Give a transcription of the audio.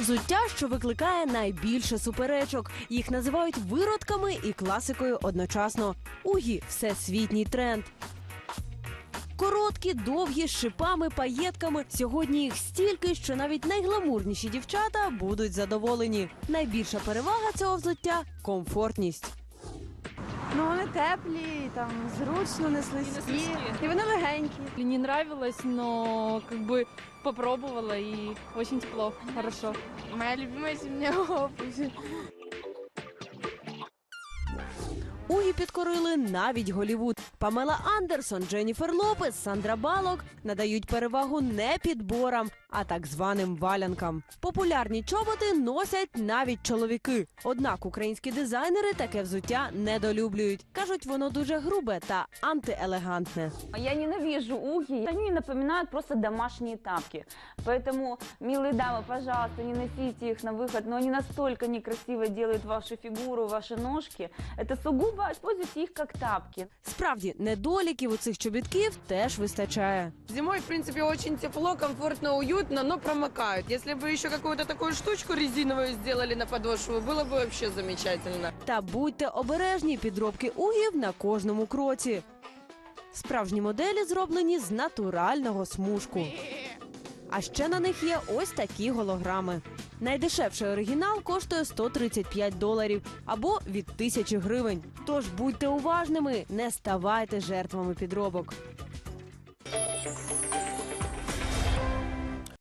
Взуття, що викликає найбільше суперечок. Їх називають виродками і класикою одночасно. Угі всесвітній тренд. Короткі, довгі, з шипами, паєтками. Сьогодні їх стільки, що навіть найгламурніші дівчата будуть задоволені. Найбільша перевага цього взуття комфортність. Ну вони теплі, там зручно, не слизькі. І вони легенькі. Не нравилось, но как бы попробовала и очень тепло, хорошо. Моя любимая зимняя обувь Угі підкорили навіть Голівуд. Памела Андерсон, Дженніфер Лопес, Сандра Балок надають перевагу не підборам, а так званим валянкам. Популярні чоботи носять навіть чоловіки. Однак українські дизайнери таке взуття недолюблюють. кажуть, воно дуже грубе та антиелегантне. Я ненавижу уги. Они мне напоминают просто домашние тапки. Поэтому, милые дамы, пожалуйста, не носите их на выход. Но они настолько некрасиво делают вашу фигуру, ваши ножки. Это сугубо используйте их как тапки. Справді, недоліків у цих чобітків теж вистачає. Зимой, в принципе, очень тепло, комфортно, уютно, но промокают. Если бы еще какую-то такую штучку резиновую сделали на подошву, было бы вообще замечательно. Та будьте обережні, підробки угів на кожному кроці. Справжні моделі зроблені з натурального смужку. А ще на них є ось такі голограми. Найдешевший оригінал коштує 135 доларів або від тисячі гривень. Тож будьте уважними, не ставайте жертвами підробок.